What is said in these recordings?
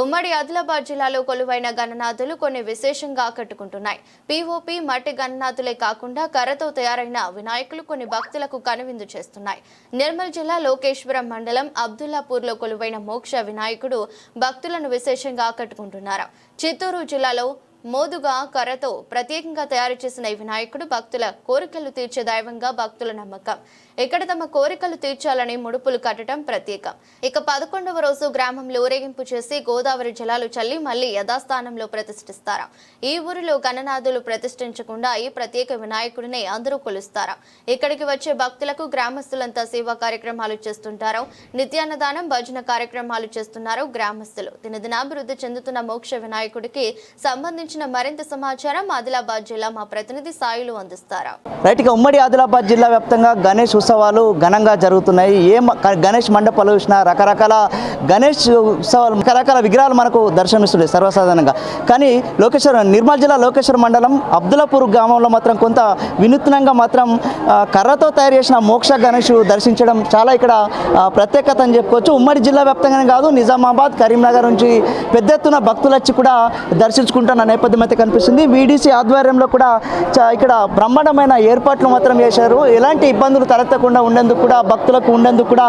ఉమ్మడి ఆదిలాబాద్ జిల్లాలో కొలువైన గణనాథులు కొన్ని విశేషంగా ఆకట్టుకుంటున్నాయి. పీఓపీ మట్టి గణనాథులే కాకుండా కర్రతో తయారైన వినాయకులు కొన్ని భక్తులకు కనువిందు చేస్తున్నాయి. నిర్మల్ జిల్లా లోకేశ్వరం మండలం అబ్దుల్లాపూర్లో కొలువైన మోక్ష వినాయకుడు భక్తులను విశేషంగా ఆకట్టుకుంటున్నారు. చిత్తూరు జిల్లాలో మోదుగా కర్రతో ప్రత్యేకంగా తయారు చేసిన ఈ వినాయకుడు భక్తుల కోరికలు తీర్చే దైవంగా భక్తుల నమ్మకం. ఇక్కడ తమ కోరికలు తీర్చాలని ముడుపులు కట్టడం ప్రత్యేకం. ఇక పదకొండవ రోజు గ్రామంలో ఊరేగింపు చేసి గోదావరి జలాలు చల్లి మళ్ళీ యథాస్థానంలో ప్రతిష్ఠిస్తారు? ఈ ఊరిలో గణనాథులు ప్రతిష్ఠించకుండా ఈ ప్రత్యేక వినాయకుడిని అందరూ కొలుస్తారు? ఇక్కడికి వచ్చే భక్తులకు గ్రామస్తులంతా సేవా కార్యక్రమాలు చేస్తుంటారు? నిత్యాన్నదానం భజన కార్యక్రమాలు చేస్తున్నారు గ్రామస్తులు? దినదినాభివృద్ధి చెందుతున్న మోక్ష వినాయకుడికి సంబంధించిన మరింత సమాచారం ఆదిలాబాద్ జిల్లా మా ప్రతినిధి సాయిలు అందిస్తారు? రైట్ ఇక ఉమ్మడి ఆదిలాబాద్ జిల్లా వ్యాప్తంగా గణేష్ ఉత్సవాలు ఘనంగా జరుగుతున్నాయి. ఏ మ- గణేష్ మండపాలు చూసినా రకరకాల గణేష్ ఉత్సవాలు రకరకాల విగ్రహాలు మనకు దర్శనమిస్తున్నాయి సర్వసాధారణంగా. కానీ లోకేశ్వర నిర్మల్ జిల్లా లోకేశ్వర మండలం అబ్దులాపూర్ గ్రామంలో మాత్రం కొంత వినూత్నంగా మాత్రం కర్రతో తయారు చేసిన మోక్ష గణేష్ దర్శించడం చాలా ఇక్కడ ప్రత్యేకత అని చెప్పుకోవచ్చు. ఉమ్మడి జిల్లా వ్యాప్తంగానే కాదు నిజామాబాద్ కరీంనగర్ నుంచి పెద్ద ఎత్తున భక్తులు వచ్చి కూడా దర్శించుకుంటున్న నేపథ్యం అయితే కనిపిస్తుంది. వీడీసీ ఆధ్వర్యంలో కూడా చా- ఇక్కడ బ్రహ్మాండమైన ఏర్పాట్లు మాత్రం చేశారు. ఎలాంటి ఇబ్బందులు కాకుండా ఉండేందుకు కూడా భక్తులకు ఉండేందుకు కూడా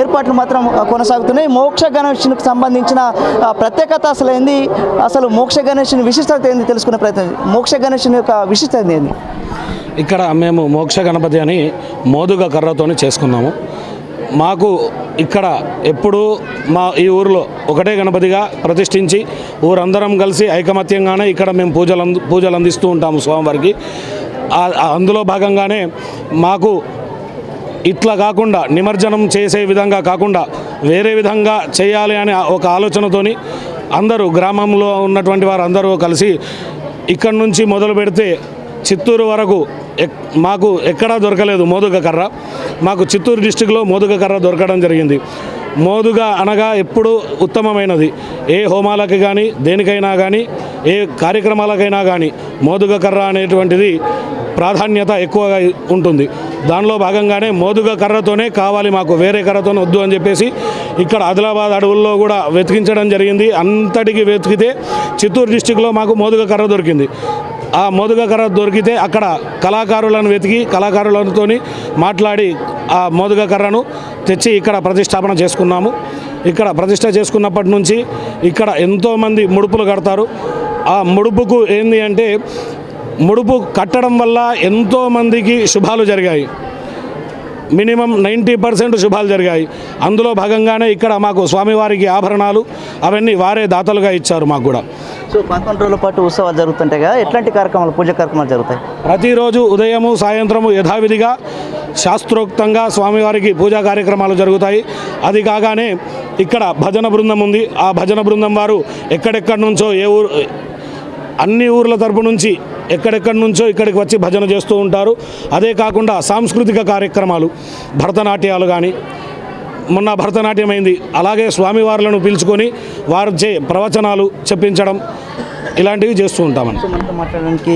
ఏర్పాట్లు మాత్రం కొనసాగుతున్నాయి. మోక్ష గణేష్కి సంబంధించిన ప్రత్యేకత అసలు ఏంది? అసలు మోక్ష గణేష్ని విశిష్టత ఏంది తెలుసుకునే ప్రయత్నం? మోక్ష గణేష్ని యొక్క విశిష్టత ఏంది? ఇక్కడ మేము మోక్ష గణపతి అని మోదుగ కర్రతోనే చేసుకున్నాము. మాకు ఇక్కడ ఎప్పుడు మా ఈ ఊరిలో ఒకటే గణపతిగా ప్రతిష్ఠించి ఊరందరం కలిసి ఐకమత్యంగానే ఇక్కడ మేము పూజలు పూజలు అందిస్తూ ఉంటాము స్వామివారికి. అందులో భాగంగానే మాకు ఇట్లా కాకుండా నిమజ్జనం చేసే విధంగా కాకుండా వేరే విధంగా చేయాలి అనే ఒక ఆలోచనతోని అందరూ గ్రామంలో ఉన్నటువంటి వారు అందరూ కలిసి ఇక్కడి నుంచి మొదలు పెడితే చిత్తూరు వరకు ఎక్- మాకు ఎక్కడా దొరకలేదు మోదుగ కర్ర. మాకు చిత్తూరు డిస్టిక్లో మోదుగ కర్ర దొరకడం జరిగింది. మోదుగ అనగా ఎప్పుడు ఉత్తమమైనది. ఏ హోమాలకి కానీ దేనికైనా కానీ ఏ కార్యక్రమాలకైనా కానీ మోదుగ కర్ర అనేటువంటిది ప్రాధాన్యత ఎక్కువగా ఉంటుంది. దానిలో భాగంగానే మోదుగ కర్రతోనే కావాలి మాకు వేరే కర్రతోనే వద్దు అని చెప్పేసి ఇక్కడ ఆదిలాబాద్ అడవుల్లో కూడా వెతికించడం జరిగింది. అంతటికి వెతికితే చిత్తూరు డిస్టిక్లో మాకు మోదుగ కర్ర దొరికింది. ఆ మోదుగ కర్ర దొరికితే అక్కడ కళాకారులను వెతికి కళాకారులతో మాట్లాడి ఆ మోదుగ కర్రను తెచ్చి ఇక్కడ ప్రతిష్టాపన చేసుకున్నాము. ఇక్కడ ప్రతిష్ట చేసుకున్నప్పటి నుంచి ఇక్కడ ఎంతోమంది ముడుపులు కడతారు. ఆ ముడుపుకు ఏంది అంటే ముడుపు కట్టడం వల్ల ఎంతోమందికి శుభాలు జరిగాయి. మినిమం నైంటీ పర్సెంట్ శుభాలు జరిగాయి. అందులో భాగంగానే ఇక్కడ మాకు స్వామివారికి ఆభరణాలు అవన్నీ వారే దాతలుగా ఇచ్చారు మాకు కూడా. సో పదకొండు రోజుల పాటు ఉత్సవాలు జరుగుతుంటాయి కదా ఎట్లాంటి కార్యక్రమాలు పూజ కార్యక్రమాలు జరుగుతాయి? ప్రతిరోజు ఉదయము సాయంత్రము యథావిధిగా శాస్త్రోక్తంగా స్వామివారికి పూజా కార్యక్రమాలు జరుగుతాయి. అది కాగానే ఇక్కడ భజన బృందం ఉంది. ఆ భజన బృందం వారు ఎక్కడెక్కడి నుంచో ఏ ఊరు అన్ని ఊర్ల తరపు నుంచి ఎక్కడెక్కడి నుంచో ఇక్కడికి వచ్చి భజన చేస్తూ ఉంటారు. అదే కాకుండా సాంస్కృతిక కార్యక్రమాలు భరతనాట్యాలు కానీ మొన్న భరతనాట్యం అయింది అలాగే స్వామివార్లను పిలుచుకొని వారిచే ప్రవచనాలు చెప్పించడం ఇలాంటివి చేస్తూ ఉంటామని. మాట్లాడడానికి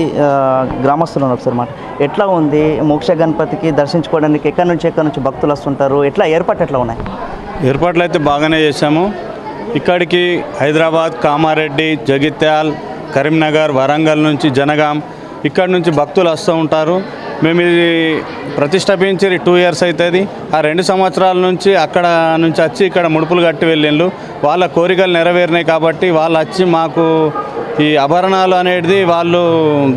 గ్రామస్తులు ఒకసారి మాట. ఎట్లా ఉంది? మోక్ష గణపతికి దర్శించుకోవడానికి ఎక్కడి నుంచి ఎక్కడి నుంచి భక్తులు వస్తుంటారు? ఎట్లా ఏర్పాటు ఎట్లా ఉన్నాయి? ఏర్పాట్లు అయితే బాగానే చేశాము. ఇక్కడికి హైదరాబాద్ కామారెడ్డి జగిత్యాల్ కరీంనగర్ వరంగల్ నుంచి జనగాం ఇక్కడ నుంచి భక్తులు వస్తూ ఉంటారు. మేము ఇది ప్రతిష్టాపించి టూ ఇయర్స్ అవుతుంది ఆ రెండు సంవత్సరాల నుంచి అక్కడ నుంచి వచ్చి ఇక్కడ ముడుపులు కట్టి వెళ్ళిండ్రు. వాళ్ళ కోరికలు నెరవేరినాయి కాబట్టి వాళ్ళు వచ్చి మాకు ఈ ఆభరణాలు అనేది వాళ్ళు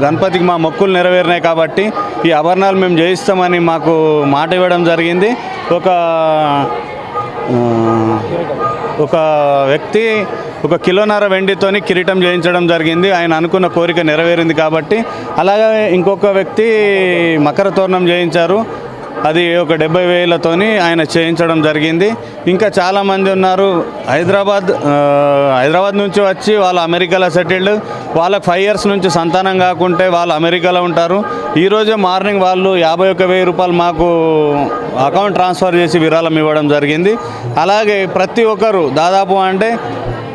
గణపతికి మా మొక్కులు నెరవేరినాయి కాబట్టి ఈ ఆభరణాలు మేము చేయిస్తామని మాకు మాట ఇవ్వడం జరిగింది. ఒక ఒక వ్యక్తి ఒక కిలోన్నర వెండితోని కిరీటం చేయించడం జరిగింది. ఆయన అనుకున్న కోరిక నెరవేరింది కాబట్టి. అలాగే ఇంకొక వ్యక్తి మకర తోరణం చేయించారు. అది ఒక డెబ్బై వేలతోని ఆయన చేయించడం జరిగింది. ఇంకా చాలామంది ఉన్నారు హైదరాబాద్ హైదరాబాద్ నుంచి వచ్చి వాళ్ళు అమెరికాలో సెటిల్డ్ వాళ్ళకి ఫైవ్ ఇయర్స్ నుంచి సంతానం కాకుంటే వాళ్ళు అమెరికాలో ఉంటారు. ఈరోజే మార్నింగ్ వాళ్ళు యాభై ఒక వెయ్యి రూపాయలు మాకు అకౌంట్ ట్రాన్స్ఫర్ చేసి విరాళం ఇవ్వడం జరిగింది. అలాగే ప్రతి ఒక్కరు దాదాపు అంటే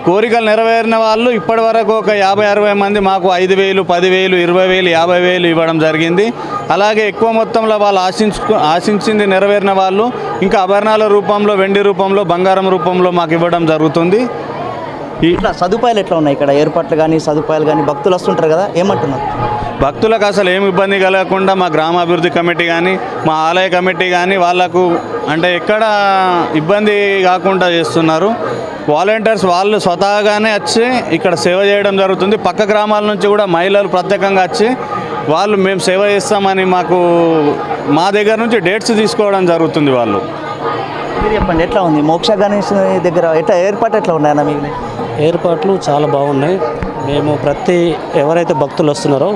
కోరికలు నెరవేరిన వాళ్ళు ఇప్పటి వరకు ఒక యాభై అరవై మంది మాకు ఐదు వేలు పదివేలు ఇరవై వేలు యాభై వేలు ఇవ్వడం జరిగింది. అలాగే ఎక్కువ మొత్తంలో వాళ్ళు ఆశించు ఆశించింది నెరవేరిన వాళ్ళు ఇంకా ఆభరణాల రూపంలో వెండి రూపంలో బంగారం రూపంలో మాకు ఇవ్వడం జరుగుతుంది. ఇట్లా సదుపాయాలు ఎట్లా ఉన్నాయి ఇక్కడ? ఏర్పాట్లు కానీ సదుపాయాలు కానీ భక్తులు వస్తుంటారు కదా ఏమంటున్నారు? భక్తులకు అసలు ఏమి ఇబ్బంది కలగకుండా మా గ్రామాభివృద్ధి కమిటీ కానీ మా ఆలయ కమిటీ కానీ వాళ్ళకు అంటే ఎక్కడ ఇబ్బంది కాకుండా చేస్తున్నారు. వాలంటీర్స్ వాళ్ళు స్వతహాగానే వచ్చి ఇక్కడ సేవ చేయడం జరుగుతుంది. పక్క గ్రామాల నుంచి కూడా మహిళలు ప్రత్యేకంగా వచ్చి వాళ్ళు మేము సేవ చేస్తామని మాకు మా దగ్గర నుంచి డేట్స్ తీసుకోవడం జరుగుతుంది వాళ్ళు. మీరు చెప్పండి ఎట్లా ఉంది? మోక్ష గణేష్ దగ్గర ఎట్లా ఏర్పాటు ఎట్లా ఉన్నాయన్న మీకు ఏర్పాట్లు చాలా బాగున్నాయి. మేము ప్రతి ఎవరైతే భక్తులు వస్తున్నారో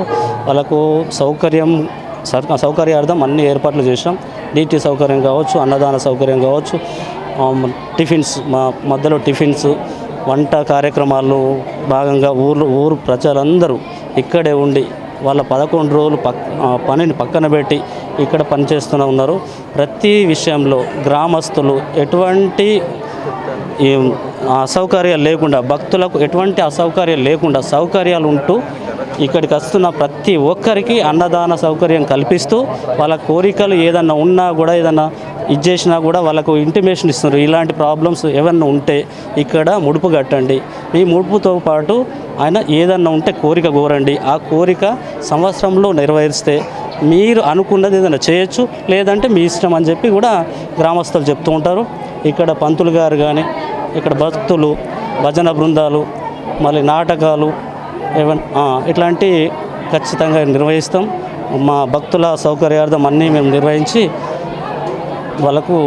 వాళ్ళకు సౌకర్యం సర్- సౌకర్యార్థం అన్ని ఏర్పాట్లు చేసాం నీటి సౌకర్యం కావచ్చు అన్నదాన సౌకర్యం కావచ్చు టిఫిన్స్ మా మధ్యలో టిఫిన్స్ వంట కార్యక్రమాలు భాగంగా ఊరు ఊరు ప్రజలందరూ ఇక్కడే ఉండి వాళ్ళ పదకొండు రోజులు పక్ పనిని పక్కన పెట్టి ఇక్కడ పనిచేస్తూనే ఉన్నారు. ప్రతి విషయంలో గ్రామస్తులు ఎటువంటి ఈ అసౌకర్యాలు లేకుండా భక్తులకు ఎటువంటి అసౌకర్యాలు లేకుండా సౌకర్యాలు ఉంటూ ఇక్కడికి వస్తున్న ప్రతి ఒక్కరికి అన్నదాన సౌకర్యం కల్పిస్తూ వాళ్ళ కోరికలు ఏదన్నా ఉన్నా కూడా ఏదన్నా ఇది చేసినా కూడా వాళ్ళకు ఇంటిమేషన్ ఇస్తున్నారు. ఇలాంటి ప్రాబ్లమ్స్ ఏమన్నా ఉంటే ఇక్కడ ముడుపు కట్టండి. ఈ ముడుపుతో పాటు ఆయన ఏదన్నా ఉంటే కోరిక కోరండి. ఆ కోరిక సంవత్సరంలో నెరవేరిస్తే మీరు అనుకున్నది ఏదైనా చేయొచ్చు లేదంటే మీ ఇష్టం అని చెప్పి కూడా గ్రామస్తులు చెప్తూ ఉంటారు. ఇక్కడ పంతులు గారు కానీ ఇక్కడ భక్తులు భజన బృందాలు మళ్ళీ నాటకాలు ఏవన్ ఇట్లాంటి ఖచ్చితంగా నిర్వహిస్తాం. మా భక్తుల సౌకర్యార్థం అన్నీ మేము నిర్వహించి వాళ్ళకు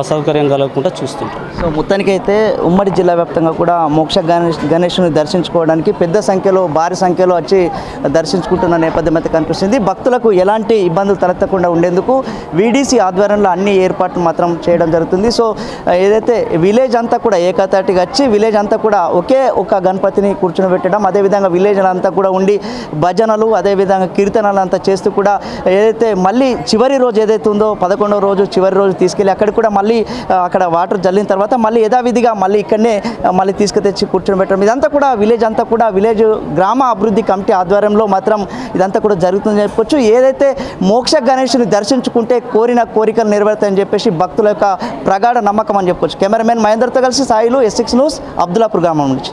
అసౌకర్యం కలగకుండా చూస్తుంటాం. సో మొత్తానికైతే ఉమ్మడి జిల్లా వ్యాప్తంగా కూడా మోక్ష గణేష్ గణేష్ని దర్శించుకోవడానికి పెద్ద సంఖ్యలో భారీ సంఖ్యలో వచ్చి దర్శించుకుంటున్న నేపథ్యం అయితే కనిపిస్తుంది. భక్తులకు ఎలాంటి ఇబ్బందులు తలెత్తకుండా ఉండేందుకు వీడీసీ ఆధ్వర్యంలో అన్ని ఏర్పాట్లు మాత్రం చేయడం జరుగుతుంది. సో ఏదైతే విలేజ్ అంతా కూడా ఏకతాటిగా వచ్చి విలేజ్ అంతా కూడా ఒకే ఒక గణపతిని కూర్చొని పెట్టడం అదేవిధంగా విలేజ్ అంతా కూడా ఉండి భజనలు అదేవిధంగా కీర్తనలు అంతా చేస్తూ కూడా ఏదైతే మళ్ళీ చివరి రోజు ఏదైతే ఉందో పదకొండవ రోజు చివరి రోజు తీసుకెళ్ళి అక్కడ కూడా మళ్ళీ మళ్ళీ అక్కడ వాటర్ జల్లిన తర్వాత మళ్ళీ యథావిధిగా మళ్ళీ ఇక్కడనే మళ్ళీ తీసుకుతెచ్చి కూర్చొని పెట్టడం. ఇదంతా కూడా విలేజ్ అంతా కూడా విలేజ్ గ్రామ అభివృద్ధి కమిటీ ఆధ్వర్యంలో మాత్రం ఇదంతా కూడా జరుగుతుందని చెప్పుకోవచ్చు. ఏదైతే మోక్ష గణేష్ని దర్శించుకుంటే కోరిన కోరికలు నెరవేరుతాయని చెప్పేసి భక్తుల యొక్క ప్రగాఢ నమ్మకం అని చెప్పుకోవచ్చు. కెమెరామెన్ మహేందర్తో కలిసి సాయిలు ఎస్సిక్స్ న్యూస్ అబ్దుల్లాపూర్ గ్రామం నుంచి.